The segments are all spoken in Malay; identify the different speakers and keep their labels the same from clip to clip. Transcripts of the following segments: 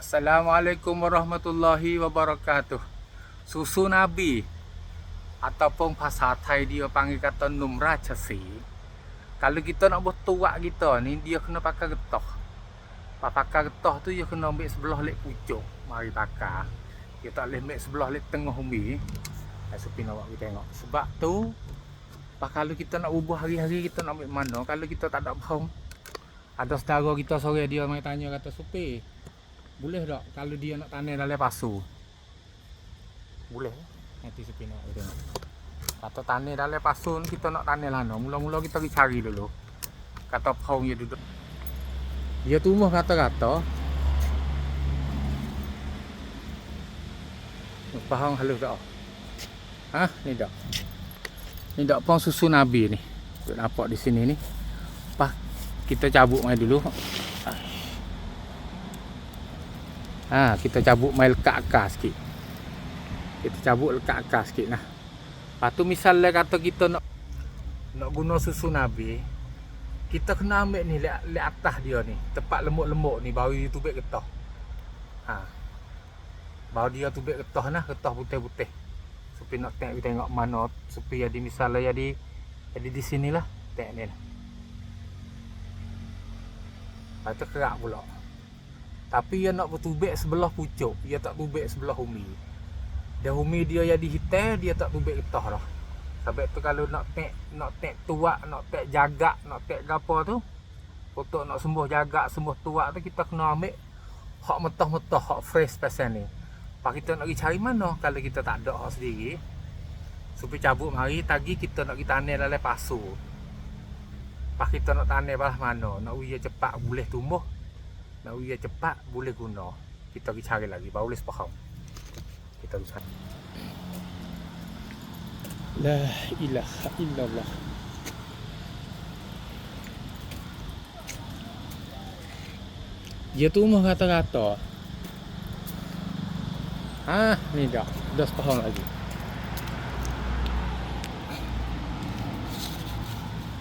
Speaker 1: Assalamualaikum warahmatullahi wabarakatuh. Susu Nabi ataupun bahasa Thai dia panggil kata num rachasi. Kalau kita nak buat tuak kita ni dia kena pakai getah. Pak pakai getah tu dia kena ambil sebelah lek pucuk. Mari bakar. Dia tak boleh ambil sebelah lek tengah umi. Supin awak kita tengok. Sebab tu Pak kalau kita nak ubah hari-hari kita nak ambil mana kalau kita tak ada faham. Ada saudara kita sore dia mai tanya kata Supi. Boleh tak kalau dia nak tanam dalam pasu? Boleh. Nanti Supi nak tengok. Kata tanam dalam pasu kita nak tanam lana. Mula-mula kita pergi cari dulu. Kata faham dia duduk. Dia tumbuh kata-kata. Faham halus tak? Ha? Ni tak? Ni dak pun susu Nabi ni. Nampak di sini ni. Pak kita cabut mai dulu. Ha, kita cabut mai lekat akar sikit. Kita cabut lekat akar sikit nah. Lepas tu misalnya kata kita nak nak guna susu Nabi, kita kena ambil ni lek lek atas dia ni, tepat lemuk-lemuk ni baru dia tubik getah. Ha. Baru dia tubik getah nah, getah putih-putih. Supi nak tengok tengok mana supi jadi misalnya jadi jadi di sinilah tengok ni. lah. Lepas tu kerak pula. Tapi dia nak bertubik sebelah pucuk, dia tak tubik sebelah umi. Dia umi dia jadi hitam, dia tak tubik getah dah. Sebab tu kalau nak tek nak tek tuak, nak tek jagak, nak tek gapo tu, untuk nak sembuh jagak, sembuh tuak tu kita kena ambil hak metah-metah, hak fresh pasal ni. Pak kita nak pergi cari mana kalau kita tak ada hak sendiri. Supaya cabut mari tagi kita nak pergi tanam dalam pasu. Pak kita nak tanam belah mana? Nak uya cepat boleh tumbuh. Nak uya cepat boleh guna. Kita pergi cari lagi baru boleh faham. Kita pergi cari. La ilaha illallah. Dia tumbuh kata-kata. Ah, ni dah. Dah sepahang lagi.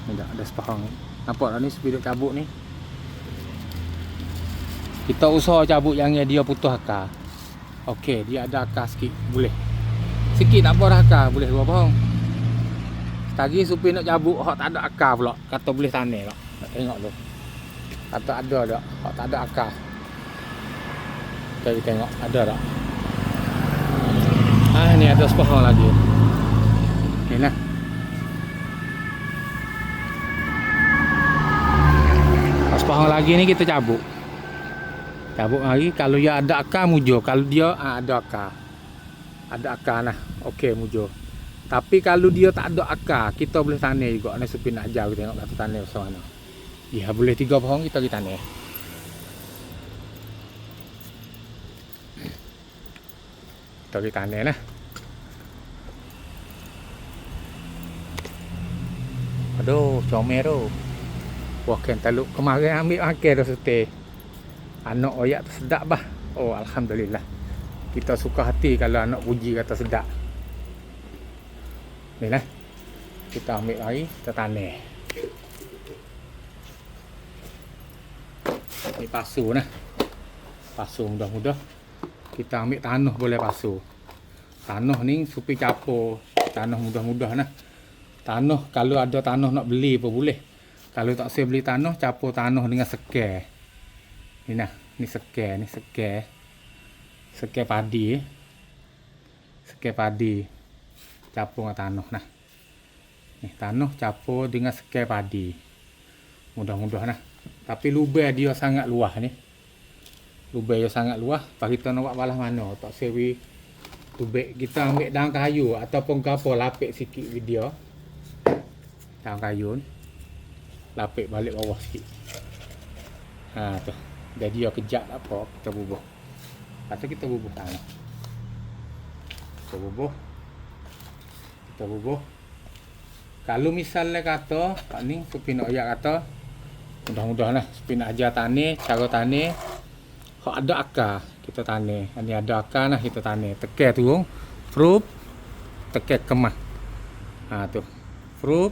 Speaker 1: Ni dah, dah sepahang. Nampak tak ni speed cabut ni? Kita usaha cabut yang dia putus akar. Okey, dia ada akar sikit. Boleh. Sikit nak buat akar. Boleh dua pohon. Tadi supir nak cabut, hak tak ada akar pula. Kata boleh tanam tak. Nak tengok tu. Kata ada tak. Hak tak ada akar. Kita tengok. Ada tak. Ah ni ada sepahang lagi. Ni lah. Sepahang lagi ni kita cabut. Cabut lagi kalau dia ada akar mujur. Kalau dia ah, ada akar. Ada akar lah. Okey mujur. Tapi kalau dia tak ada akar, kita boleh tanam juga. Ni supir nak jauh tengok kata tanam macam mana. Ya boleh tiga pohon kita pergi tanam. Kita pergi tanam lah. Aduh, comel tu. Wah, kan taluk kemarin ambil makan dah sete. Anak oyak tu sedap bah. Oh, alhamdulillah. Kita suka hati kalau anak puji kata sedap. Ni lah. Kita ambil lagi, kita tanam. Ni pasu nah. Pasu mudah-mudah. Kita ambil tanah boleh pasu. Tanah ni supi capur. Tanah mudah-mudah nah. Tanah kalau ada tanah nak beli pun boleh. Kalau tak saya beli tanah, capur tanah dengan Ni nah, ni sekar, ni sekar. Sekar padi. Sekar padi. Capur dengan tanah nah. Ni tanah capur dengan sekar padi. Mudah-mudah nah. Tapi lubang dia sangat luas ni. Lubang dia sangat luas. Pak kita nak balah mana? Tak sewi tubik kita ambil daun kayu ataupun kapur lapik sikit video. Daun kayu. Lapik balik bawah sikit. Ha tu. Jadi dia kejap tak apa, kita bubuh. Lepas tu kita bubuh tanah. Kita bubuh. Kita bubuh. Kalau misalnya kata, Pak Ning, Supi nak ayak kata, mudah-mudahan lah, Supi nak ajar tanah, cara tanah, Hak ada akar, kita tanah. Ini ada akar lah, kita tanah. Tekan turun, fruit, tekan kemah. Ha tu. Fruit,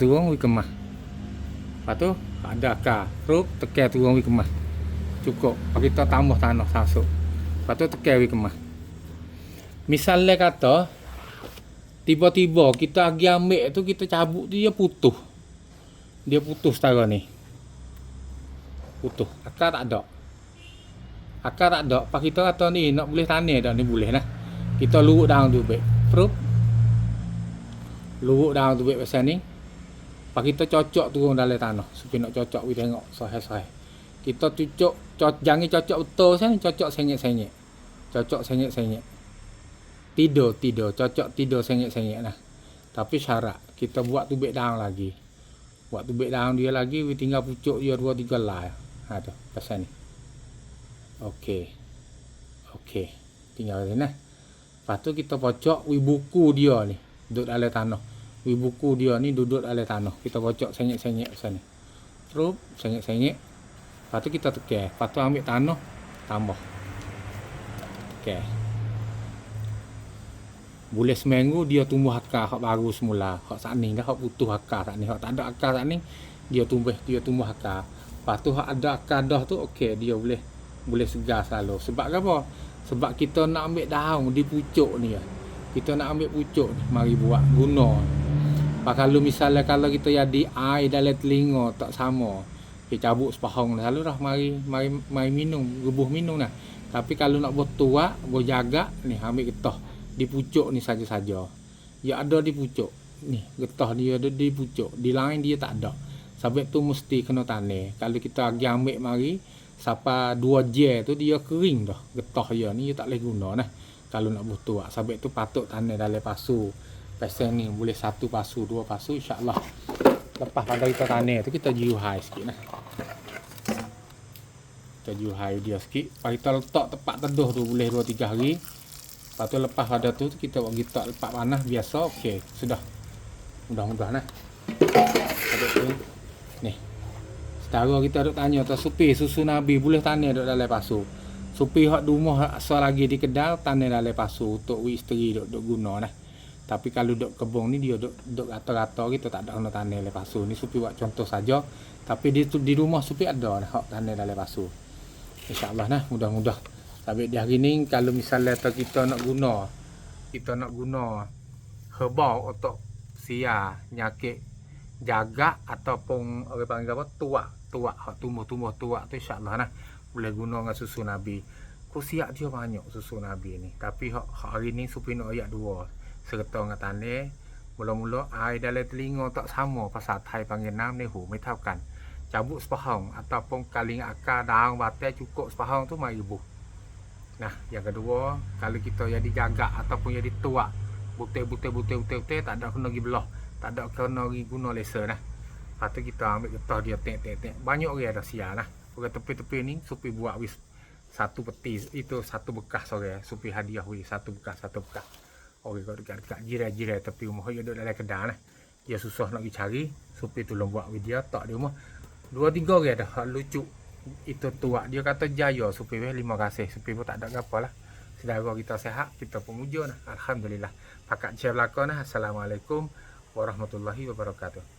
Speaker 1: turun, we kemah. Lepas tu, ada akar, fruit, tekan turun, we kemah. cukup. Pak kita tambah tanah sasuk. Lepas tu tekan kemah. Misalnya kata tiba-tiba kita lagi ambil tu kita cabut dia putus dia putus setara ni. Putus akar tak ada. Akar tak ada. Pak kita kata ni nak boleh tanah dah ni boleh nah kita luruk daun tu baik. Prup. luruk daun tu baik pasal ni pak kita cocok turun dalam tanah. Supaya nak cocok we tengok sahih-sahih kita cucuk cocok jangan cocok betul saya cocok sengit-sengit. Cocok sengit-sengit. Tidur tidur. Cocok tidur sengit-sengit nah tapi syarat kita buat tubik daun lagi. Buat tubik daun dia lagi we tinggal pucuk dia dua tiga lah. Ha tu pasal ni. Okey. Okey. Tinggal ni nah lepas tu kita pocok we buku dia ni duduk dalam tanah buku dia ni duduk dalam tanah kita pocok sengit-sengit pasal ni terus sengit-sengit lepas tu kita tekan lepas tu ambil tanah tambah tekan boleh seminggu dia tumbuh akar hak baru semula. Hak sat ni dah hak putus akar sat ni. Hak tak ada akar sat ni dia tumbuh dia tumbuh akar. Lepas tu hak ada akar dah tu okey dia boleh boleh segar selalu. Sebab apa? Sebab kita nak ambil daun di pucuk ni. Kita nak ambil pucuk ni mari buat guna. Pak kalau misalnya kalau kita jadi air dalam telinga tak sama. Kita cabut sepahong dah lalu dah mari mari mari minum, gebuh minum dah. Tapi kalau nak tua, buat jaga ni ambil getah di pucuk ni saja-saja. Ya ada di pucuk. Ni, getah dia ada di pucuk. Di lain dia tak ada. Sebab tu mesti kena tanah. Kalau kita pergi ambil mari, siapa dua je tu dia kering dah. Getah dia ni dia tak boleh guna nah. Kalau nak butuh. Sebab tu patut tanah dalam pasu. Pasal ni boleh satu pasu, dua pasu insya-Allah. Lepas pada kita tanah tu kita jiu high sikit nah. Kita jiu high dia sikit. Lepas kita letak tempat teduh tu boleh 2 3 hari. Lepas tu lepas pada tu kita buat gitar lepas panas biasa okey sudah. Mudah-mudahan. Habis tu ni. Setara kita duk tanya tu supi susu nabi boleh tanah duk dalam pasu. Supi hak rumah asal lagi di kedal tanah dalam pasu untuk isteri duk duk guna nah. Tapi kalau duk kebun ni dia duk duk rata-rata kita tak ada kena tanah dalam pasu. Ni supi buat contoh saja. Tapi di di rumah supi ada nah hak tanah dalam pasu. Insya-Allah nah mudah-mudah tapi di hari ni kalau misalnya kita nak guna kita nak guna herbal untuk sia nyakit jaga ataupun orang panggil apa tuak tuak tumbuh-tumbuh tuak tu insya-Allah nah boleh guna dengan susu nabi. Ku siap dia banyak susu nabi ni. Tapi hak hari ni supino ayat dua serta ngatane mula-mula air dalam telinga tak sama pasal Thai panggil nam ni hu mai tau kan cabut sepahang ataupun kaling akar daun batai cukup sepahang tu mai ibu. Nah yang kedua kalau kita yang digagak ataupun yang dituak butir butir butir butir butir tak ada kena pergi belah tak ada kena pergi guna laser nah. Patut kita ambil getah dia tek tek tek banyak orang ada sial lah orang tepi-tepi ni supi buat wis satu peti itu satu bekas sore supi hadiah wis satu bekas satu bekas. Okey kau dekat dekat jirai-jirai tepi rumah. Dia duduk dalam kedai nah. Dia susah nak pergi cari, supi tolong buat video tak di rumah. Dua tiga orang ada lucu itu tua dia kata jaya supaya terima kasih. Supaya pun tak ada apa lah. Sedara kita sehat kita pemuja nah alhamdulillah. Pakat share belakang nah assalamualaikum warahmatullahi wabarakatuh